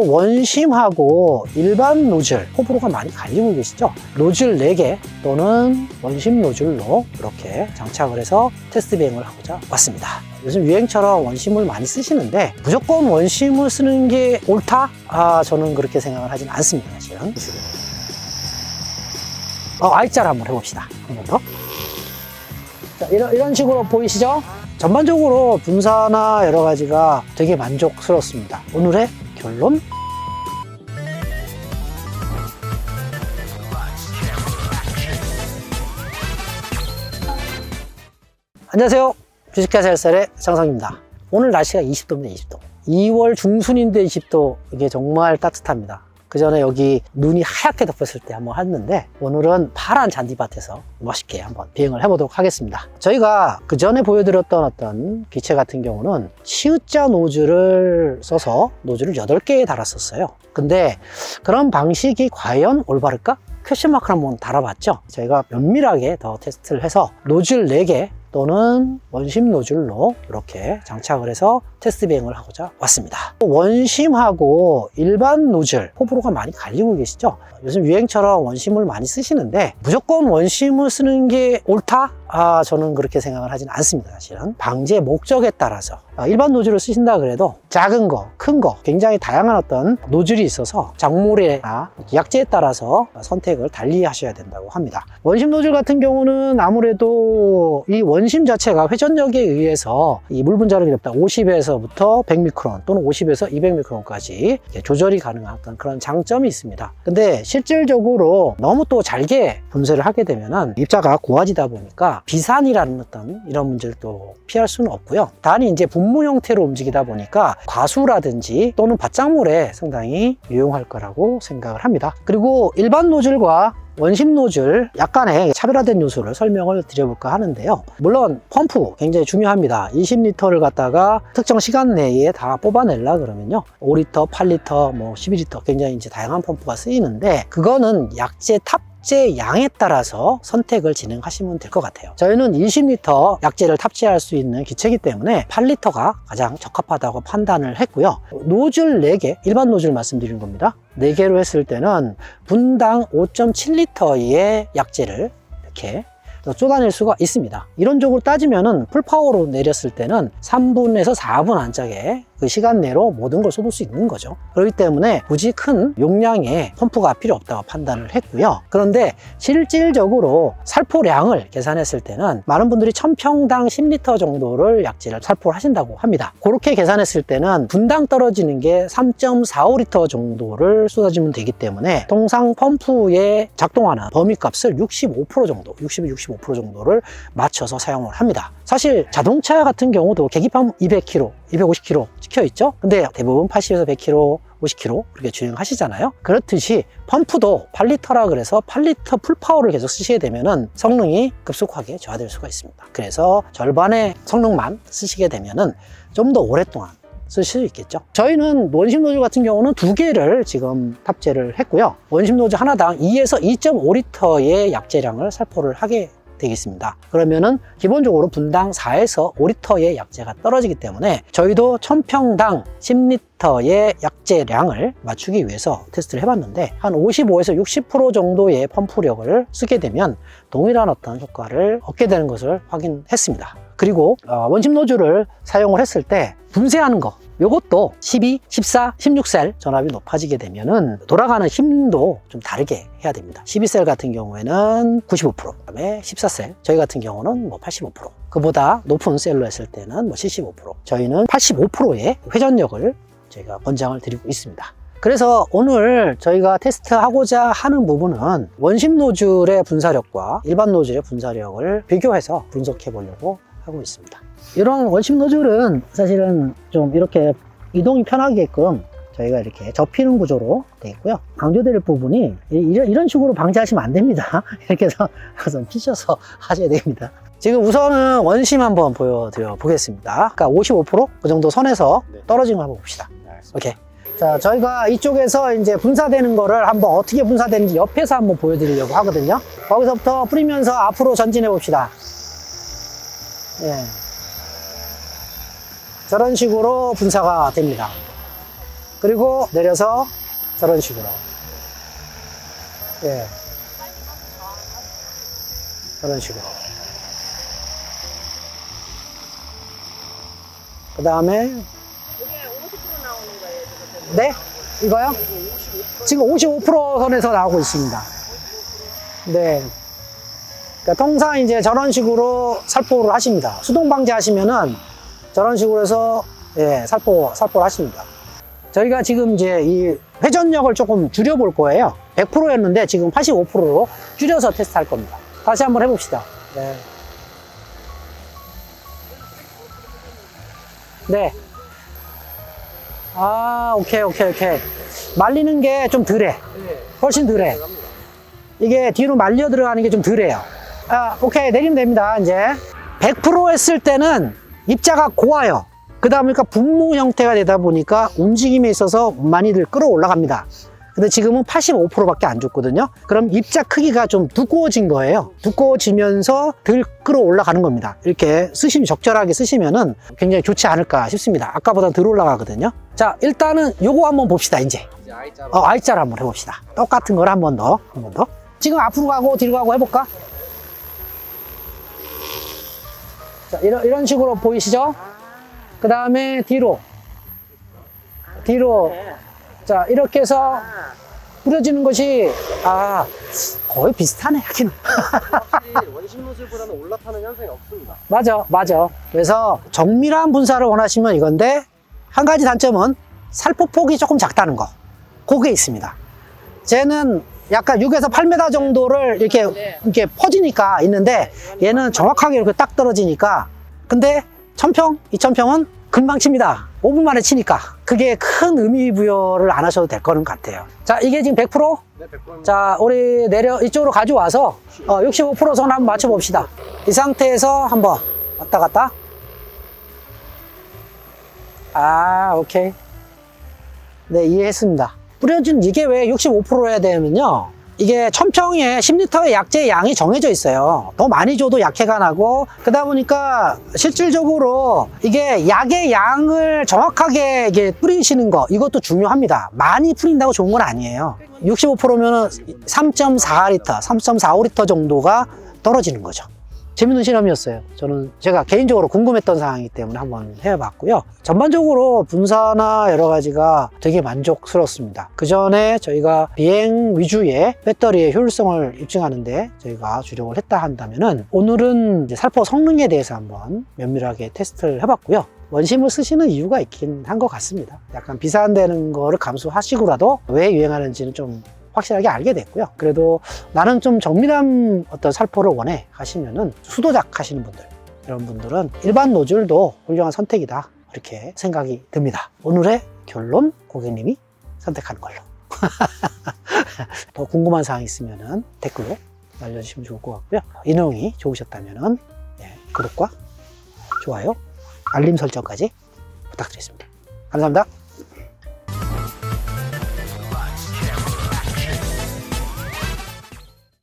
원심하고 일반 노즐 호불호가 많이 갈리고 계시죠? 노즐 4개 또는 원심 노즐로 이렇게 장착을 해서 테스트 비행을 하고자 왔습니다. 요즘 유행처럼 원심을 많이 쓰시는데 무조건 원심을 쓰는 게 옳다? 아 저는 그렇게 생각을 하진 않습니다. 사실은. 어, R자를 한번 해봅시다. 한 번 더. 자, 이런, 이런 식으로 보이시죠? 전반적으로 분사나 여러 가지가 되게 만족스럽습니다. 오늘의 결론? 안녕하세요. 주식가 살살의 장성입니다. 오늘 날씨가 20도입니다, 20도. 2월 중순인데 20도, 이게 정말 따뜻합니다. 그 전에 여기 눈이 하얗게 덮였을 때 한번 했는데 오늘은 파란 잔디밭에서 멋있게 한번 비행을 해보도록 하겠습니다. 저희가 그 전에 보여드렸던 어떤 기체 같은 경우는 시읒자 노즐을 써서 노즐을 8개 달았었어요. 근데 그런 방식이 과연 올바를까? 퀘션 마크를 한번 달아봤죠. 저희가 면밀하게 더 테스트를 해서 노즐 4개 또는 원심 노즐로 이렇게 장착을 해서 테스트 비행을 하고자 왔습니다. 원심하고 일반 노즐 호불호가 많이 갈리고 계시죠? 요즘 유행처럼 원심을 많이 쓰시는데 무조건 원심을 쓰는 게 옳다? 아 저는 그렇게 생각을 하진 않습니다 사실은. 방제 목적에 따라서. 아, 일반 노즐을 쓰신다 그래도 작은 거, 큰 거 굉장히 다양한 어떤 노즐이 있어서 작물이나 약재에 따라서 선택을 달리 하셔야 된다고 합니다. 원심 노즐 같은 경우는 아무래도 이 원심 자체가 회전력에 의해서 이 물 분자력이 높다. 50에서부터 100미크론 또는 50에서 200미크론까지 조절이 가능한 그런 장점이 있습니다. 근데 실질적으로 너무 또 잘게 분쇄를 하게 되면은 입자가 고와지다 보니까 비산이라는 어떤 이런 문제를 또 피할 수는 없고요. 단이 이제 분무 형태로 움직이다 보니까 과수라든지 또는 밭작물에 상당히 유용할 거라고 생각을 합니다. 그리고 일반 노즐과 원심 노즐 약간의 차별화된 요소를 설명을 드려볼까 하는데요. 물론 펌프 굉장히 중요합니다. 20리터를 갖다가 특정 시간 내에 다 뽑아내려 그러면요. 5리터, 8리터, 뭐 12리터 굉장히 이제 다양한 펌프가 쓰이는데 그거는 약재 탑 약재 양에 따라서 선택을 진행하시면 될 것 같아요. 저희는 20리터 약재를 탑재할 수 있는 기체이기 때문에 8리터가 가장 적합하다고 판단을 했고요. 노즐 4개, 일반 노즐 말씀드린 겁니다. 4개로 했을 때는 분당 5.7리터의 약재를 이렇게 쏟아낼 수가 있습니다. 이론적으로 따지면은 풀파워로 내렸을 때는 3분에서 4분 안짝에 그 시간 내로 모든 걸 쏟을 수 있는 거죠. 그렇기 때문에 굳이 큰 용량의 펌프가 필요 없다고 판단을 했고요. 그런데 실질적으로 살포량을 계산했을 때는 많은 분들이 1000평당 10리터 정도를 약재를 살포를 하신다고 합니다. 그렇게 계산했을 때는 분당 떨어지는 게 3.45리터 정도를 쏟아지면 되기 때문에 통상 펌프의 작동하는 범위값을 65% 정도, 60, 65% 정도를 맞춰서 사용을 합니다. 사실 자동차 같은 경우도 계기판 200km, 250km 찍혀 있죠. 근데 대부분 80에서 100km, 50km 그렇게 주행하시잖아요. 그렇듯이 펌프도 8리터라 그래서 8리터 풀파워를 계속 쓰시게 되면은 성능이 급속하게 저하될 수가 있습니다. 그래서 절반의 성능만 쓰시게 되면은 좀 더 오랫동안 쓰실 수 있겠죠. 저희는 원심 노즐 같은 경우는 두 개를 지금 탑재를 했고요. 원심 노즐 하나당 2에서 2.5리터의 약재량을 살포를 하게 되겠습니다. 그러면은 기본적으로 분당 4에서 5리터의 약재가 떨어지기 때문에 저희도 1000평당 10리터의 약재량을 맞추기 위해서 테스트를 해봤는데 한 55에서 60% 정도의 펌프력을 쓰게 되면 동일한 어떤 효과를 얻게 되는 것을 확인했습니다. 그리고 어, 원심 노즐을 사용을 했을 때 분쇄하는 거 이것도 12, 14, 16셀 전압이 높아지게 되면은 돌아가는 힘도 좀 다르게 해야 됩니다. 12셀 같은 경우에는 95%, 그다음에 14셀 저희 같은 경우는 뭐 85%. 그보다 높은 셀로 했을 때는 뭐 75%. 저희는 85%의 회전력을 저희가 권장을 드리고 있습니다. 그래서 오늘 저희가 테스트하고자 하는 부분은 원심 노즐의 분사력과 일반 노즐의 분사력을 비교해서 분석해 보려고 하고 있습니다. 이런 원심 노즐은 사실은 좀 이렇게 이동이 편하게끔 저희가 이렇게 접히는 구조로 되어 있고요. 강조드릴 부분이 이런, 이런 식으로 방지하시면 안 됩니다. 이렇게 해서 좀 피셔서 하셔야 됩니다. 지금 우선은 원심 한번 보여드려 보겠습니다. 그러니까 55%그 정도 선에서 떨어지는 거 한번 봅시다. 오케이. 자, 저희가 이쪽에서 이제 분사되는 거를 한번 어떻게 분사되는지 옆에서 한번 보여드리려고 하거든요. 거기서부터 뿌리면서 앞으로 전진해 봅시다. 예. 저런 식으로 분사가 됩니다. 그리고 내려서 저런 식으로. 예. 저런 식으로. 그 다음에, 이게 50% 나오는 거예요, 지금. 네? 이거요? 지금 55% 선에서 나오고 있습니다. 네. 그러니까 통상 이제 저런 식으로 살포를 하십니다. 수동 방지 하시면은 저런 식으로 해서 예, 살포, 살포를 하십니다. 저희가 지금 이제 이 회전력을 조금 줄여볼 거예요. 100%였는데 지금 85%로 줄여서 테스트 할 겁니다. 다시 한번 해봅시다. 네. 네. 아, 오케이, 오케이, 오케이. 말리는 게 좀 덜해. 훨씬 덜해. 이게 뒤로 말려 들어가는 게 좀 덜해요. 아, 오케이. 내리면 됩니다, 이제. 100% 했을 때는 입자가 고와요. 그러다 보니까 분무 형태가 되다 보니까 움직임에 있어서 많이들 끌어올라갑니다. 근데 지금은 85%밖에 안 줬거든요. 그럼 입자 크기가 좀 두꺼워진 거예요. 두꺼워지면서 덜 끌어올라가는 겁니다. 이렇게 쓰시면 적절하게 쓰시면은 굉장히 좋지 않을까 싶습니다. 아까보다 덜 올라가거든요. 자, 일단은 요거 한번 봅시다, 이제. I자로 어, I자를 한번 해봅시다. 똑같은 걸 한번 더, 한 번 더. 지금 앞으로 가고 뒤로 가고 해볼까? 자, 이런, 이런 식으로 보이시죠? 그 다음에 뒤로. 뒤로. 자, 이렇게 해서 아, 뿌려지는 것이, 아, 거의 비슷하네, 하긴. 확실히 원심 노즐보다는 올라타는 현상이 없습니다. 맞아, 맞아. 그래서 정밀한 분사를 원하시면 이건데, 한 가지 단점은 살포 폭이 조금 작다는 거. 그게 있습니다. 쟤는 약간 6에서 8m 정도를 이렇게, 네. 이렇게 퍼지니까 있는데, 얘는 정확하게 이렇게 딱 떨어지니까. 근데, 1000평, 2000평은 금방 칩니다. 5분 만에 치니까. 그게 큰 의미 부여를 안 하셔도 될 거는 같아요. 자, 이게 지금 100%? 네, 100%입니다. 자, 우리 내려, 이쪽으로 가져와서, 어, 65%선 한번 맞춰 봅시다. 이 상태에서 한번 왔다 갔다. 아, 오케이. 네, 이해했습니다. 뿌려준 이게 왜 65%여야 되냐면요. 이게 천평에 10리터의 약재 양이 정해져 있어요. 더 많이 줘도 약해가 나고, 그러다 보니까 실질적으로 이게 약의 양을 정확하게 이게 뿌리시는 거, 이것도 중요합니다. 많이 뿌린다고 좋은 건 아니에요. 65%면은 3.4리터, 3.45리터 정도가 떨어지는 거죠. 재밌는 실험이었어요. 저는 제가 개인적으로 궁금했던 사항이기 때문에 한번 해봤고요. 전반적으로 분사나 여러 가지가 되게 만족스럽습니다. 그 전에 저희가 비행 위주의 배터리의 효율성을 입증하는데 저희가 주력을 했다 한다면은 오늘은 살포 성능에 대해서 한번 면밀하게 테스트를 해봤고요. 원심을 쓰시는 이유가 있긴 한 것 같습니다. 약간 비산되는 거를 감수하시고라도 왜 유행하는지는 좀 확실하게 알게 됐고요. 그래도 나는 좀 정밀한 어떤 살포를 원해 하시면은 수도작 하시는 분들 이런 분들은 일반 노즐도 훌륭한 선택이다 이렇게 생각이 듭니다. 오늘의 결론 고객님이 선택하는 걸로. 더 궁금한 사항 있으면은 댓글로 알려주시면 좋을 것 같고요. 이 내용이 좋으셨다면은 예, 구독과 좋아요, 알림 설정까지 부탁드리겠습니다. 감사합니다.